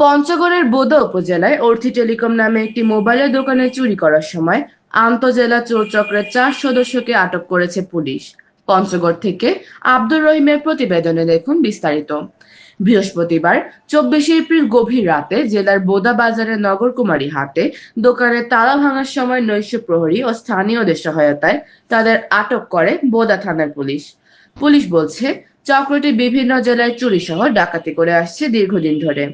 পঞ্চগড়ের বোদা উপজেলায় worthy telecom নামে একটি মোবাইলের দোকানে চুরি করার সময় আন্তজেলা চোর চক্রের চার সদস্যকে আটক করেছে পুলিশ। পঞ্চগড় থেকে আব্দুর রহিমের প্রতিবেদনে দেখুন বিস্তারিত। বৃহস্পতিবার, চব্বিশে এপ্রিল গভীর রাতে জেলার বোদা বাজারের নগরকুমারী হাটে দোকানে তালা ভাঙার সময় নৈশ প্রহরী ও স্থানীয়দের সহায়তায় তাদের আটক করে বোদা থানার পুলিশ। পুলিশ বলছে, চক্রটি বিভিন্ন জেলায় চুরি সহ ডাকাতি করে আসছে দীর্ঘদিন ধরে।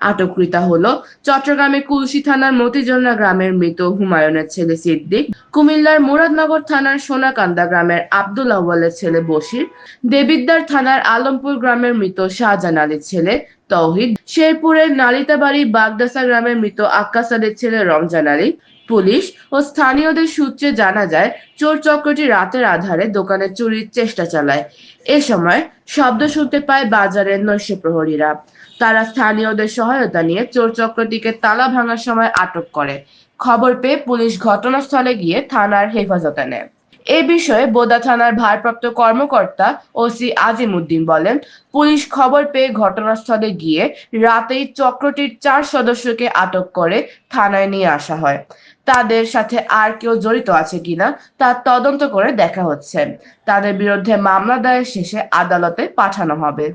আটককৃতা হলো। চট্টগ্রামের কুলসি থানার মতিজলনা গ্রামের মৃত হুমায়ুনের ছেলে সিদ্দিক, কুমিল্লার মুরাদনগর থানার সোনাকান্দা গ্রামের আব্দুল আউয়ালের ছেলে বসির দেবিদ্দার থানার আলমপুর গ্রামের মৃত শাহজাহান আলীর ছেলে তৌহিদ। শেরপুরের নালিতাবাড়ি বাগদাসা গ্রামের মৃত আক্কাস আলীর ছেলে রমজান আলী। পুলিশ ও স্থানীয়দের সূত্রে জানা যায়, চোর চক্রটি রাতের আধারে দোকানে চুরির চেষ্টা চালায়। এ সময় শব্দ শুনতে পায় বাজারের নৈশ প্রহরীরা। তারা স্থানীয়দের সহায়তা নিয়ে চোর চক্রটিকে তালা ভাঙার সময় আটক করে। খবর পেয়ে পুলিশ ঘটনাস্থলে গিয়ে থানার হেফাজতে নেয়। এ বিষয়ে বোদা থানার ভারপ্রাপ্ত কর্মকর্তা ওসি আজিম উদ্দিন বলেন, পুলিশ খবর পেয়ে ঘটনাস্থলে গিয়ে রাতেই চক্রটির চার সদস্যকে আটক করে থানায় নিয়ে আসা হয়। তাদের সাথে আর কেউ জড়িত আছে কিনা তা তদন্ত করে দেখা হচ্ছে। তাদের বিরুদ্ধে মামলা দায়ের শেষে আদালতে পাঠানো হবে।